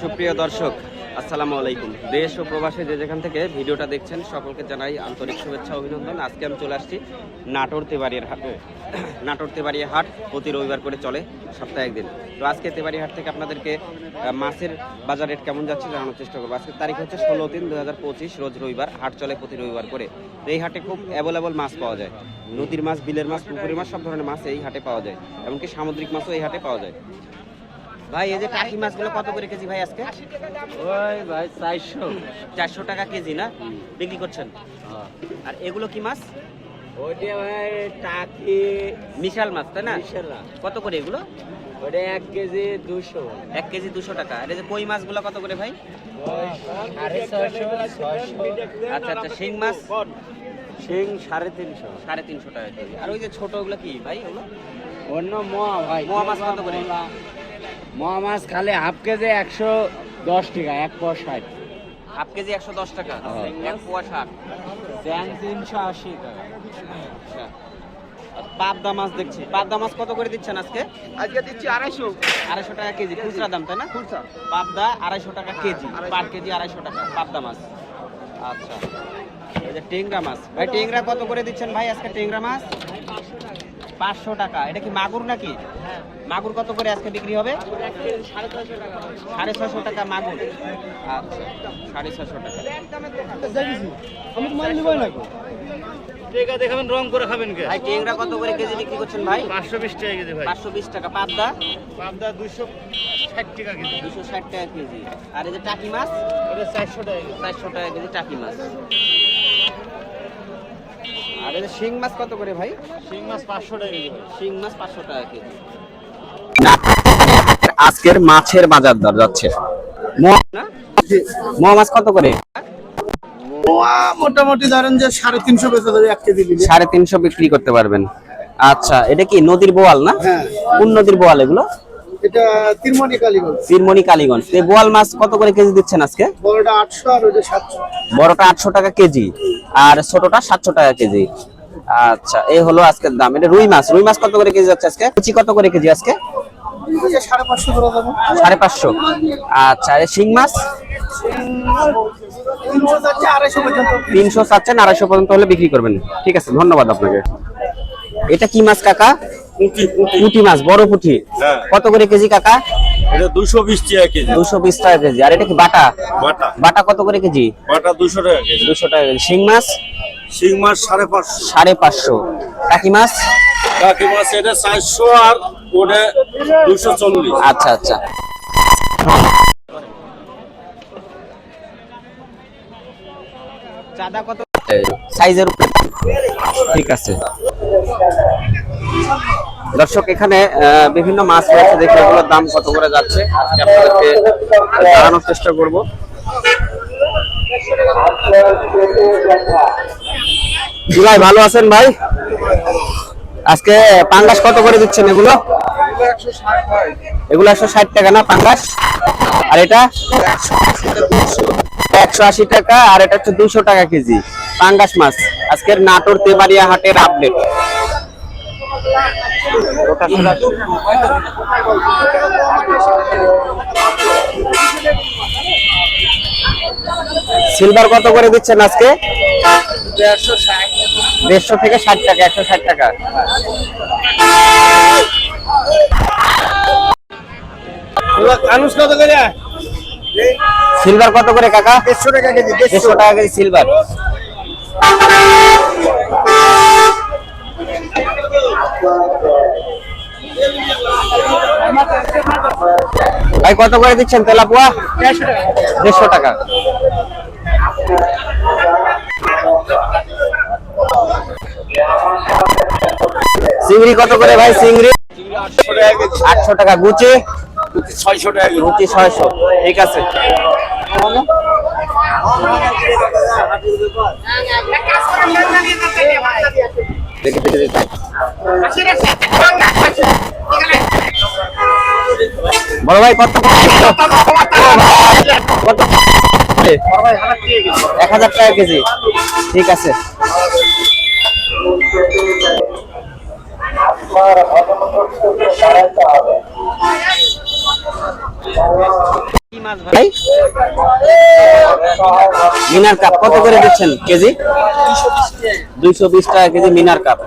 সুপ্রিয় দর্শক, আসসালামু আলাইকুম। দেশ ও প্রবাসে যে যেখান থেকে ভিডিওটা দেখছেন, সকলকে জানাই আন্তরিক শুভেচ্ছা অভিনন্দন। আজকে আমি চলে আসছি নাটোর তেবাড়িয়ার হাটে নাটোর তেবাড়িয়া হাট প্রতি রবিবার করে চলে সপ্তাহে একদিন। তো আজকে তেবাড়িয়া হাট থেকে আপনাদেরকে মাছের বাজার রেট কেমন যাচ্ছে জানানোর চেষ্টা করব। আজকের তারিখ হচ্ছে ষোলো তিন দু রোজ রবিবার হাট চলে প্রতি রবিবার করে। এই হাটে খুব অ্যাভেলেবল মাছ পাওয়া যায়। নদীর মাছ, বিলের মাছ, পুকুরের মাছ, সব ধরনের মাছ এই হাটে পাওয়া যায়। এমনকি সামুদ্রিক মাছও এই হাটে পাওয়া যায়। ভাই এই যে টাকি মাছগুলো কত করে কেজি ভাই আজকে? ওই ভাই চারশো। চারশো টাকা কেজি না? বিক্রি করছেন? আর এগুলো কি মাছ? ওইটা ভাই টাকি। মিশাল মাছ তাই না? কত করে এগুলো? ওটা এক কেজি দুশো। এক কেজি দুশো টাকা। আর এই যে কই মাছগুলো কত করে ভাই? আচ্ছা আচ্ছা শিং মাছ? শিং সাড়ে তিনশো। সাড়ে তিনশো টাকা আর ওই যে ছোট ওগুলো কি ভাই ওগুলো? অন্য মোয়া ভাই। মোয়া মাছ কত করে? মোয়া মাছ খালি হাফ কেজি একশো দশ টাকা এক পর ষাট। হাফ কেজি একশো দশ টাকা? হ্যাঁ। এক পোয়া ষাট। জ্যাং তিনশো আশি টাকা। আচ্ছা। পাবদা মাছ দেখছি। পাবদা মাছ কত করে দিচ্ছেন আজকে? আজকে দিচ্ছি আড়াইশো। আড়াইশো টাকা কেজি। খুচরা দাম তাই না? খুচরা। পাবদা আড়াইশো টাকা কেজি। পার কেজি আড়াইশো টাকা পাবদা মাছ। আচ্ছা। এই যে টেংরা মাছ। ভাই টেংরা কত করে দিচ্ছেন ভাই আজকে টেংরা মাছ? পাঁচশো টাকা। এটা কি মাগুর নাকি? মাগুর কত করে আজকে বিক্রি হবে? সাড়ে ছশো টাকা। মাগুর। আচ্ছা সাড়ে ছশো টাকা। দেখাবেন রং করে খাবেন কে? ভাই টেংরা কত করে কেজি বিক্রি করছেন ভাই? পাঁচশো বিশ টাকা কেজি ভাই। পাঁচশো বিশ টাকা। পাবদা? পাবদা দুশো ষাট টাকা কেজি। টাকা কেজি। আর এই যে টাকি মাছ? ওটা চারশো টাকা কেজি। চারশো টাকা কেজি টাকি মাছ। আর এই শিং মাছ কত করে ভাই? শিং মাছ পাঁচশো টাকা কেজি। শিং মাছ পাঁচশো টাকা কেজি। আজকের মাছের বাজার দর যাচ্ছে। মোয়া মাছ কত করে? মোয়া মোটামুটি ধরেন যে সাড়ে তিনশো বেচা দেবে এক কেজি দিলে সাড়ে তিনশো বিক্রি করতে পারবেন। আচ্ছা এটা কি নদীর বোয়াল না? হ্যাঁ। কোন নদীর বোয়াল এগুলো? এটা তিরমণি কালীগঞ্জ। চিরমণি কালীগঞ্জ। এই বোয়াল মাছ কত করে কেজি দিচ্ছেন আজকে? বড়টা আটশো আর ওই যে সাতশো। বড়টা আটশো টাকা কেজি আর ছোটটা সাতশো টাকা কেজি। আচ্ছা এই হলো আজকের দাম। এটা রুই মাছ। রুই মাছ কত করে কেজি যাচ্ছে আজকে? কুচি কত করে কেজি আজকে? সাড়ে পাঁচশো আচ্ছা শিং মাছ? তিনশো চাচ্ছেন আড়াইশো পর্যন্ত হলে বিক্রি করবেন। ঠিক আছে ধন্যবাদ আপনাকে। এটা কি মাছ কাকা? পুঁটি মাছ বড় পুঁটি। হ্যাঁ। কত করে কেজি কাকা? এটা টাকা কেজি। দুশো বিশ টাকা কেজি। আর এটা কি বাটা? বাটা। বাটা কত করে কেজি? বাটা টাকা কেজি। টাকা কেজি। শিং মাছ? শিং মাছ টাকি মাছ? কাকি মাছ এটা আর ওটা দুশো চল্লিশ। আচ্ছা আচ্ছা। চাঁদা কত? সাইজের উপরে। ঠিক আছে। দর্শক, এখানে বিভিন্ন মাছ রয়েছে দেখে এগুলোর দাম কত করে যাচ্ছে? আপনাদেরকে জানানোর চেষ্টা করব। ভাই, ভালো আছেন ভাই? আজকে পাঙ্গাস কত করে দিচ্ছেন এগুলো? এগুলো একশো ষাট টাকা না পাঙ্গাস? আর এটা? একশো আশি টাকা, আর এটা হচ্ছে দুশো টাকা কেজি। পাঙ্গাস মাছ। আজকের নাটোর তেবাড়িয়া হাটের আপডেট সিলভার কত করে দিচ্ছেন আজকে? দেড়শো থেকে ষাট টাকা একশো ষাট টাকা। কানুস কত করে? সিলভার কত করে কাকা? দেড়শো টাকা কেজি দেড়শো। টাকা কেজি সিলভার ভাই কত করে দিচ্ছেন তেলাপুয়া দেড়শো টাকা চিংড়ি কত করে ভাই চিংড়ি আটশো টাকা গুচি ছয়শো টাকা গুচি ছয়শো ঠিক আছে দেখে দেখে বড় ভাই কত? এক হাজার টাকা কেজি। ঠিক আছে। মিনার কাপ। কত করে দিচ্ছেন কেজি? দুইশো বিশ। টাকা কেজি মিনার কাপ।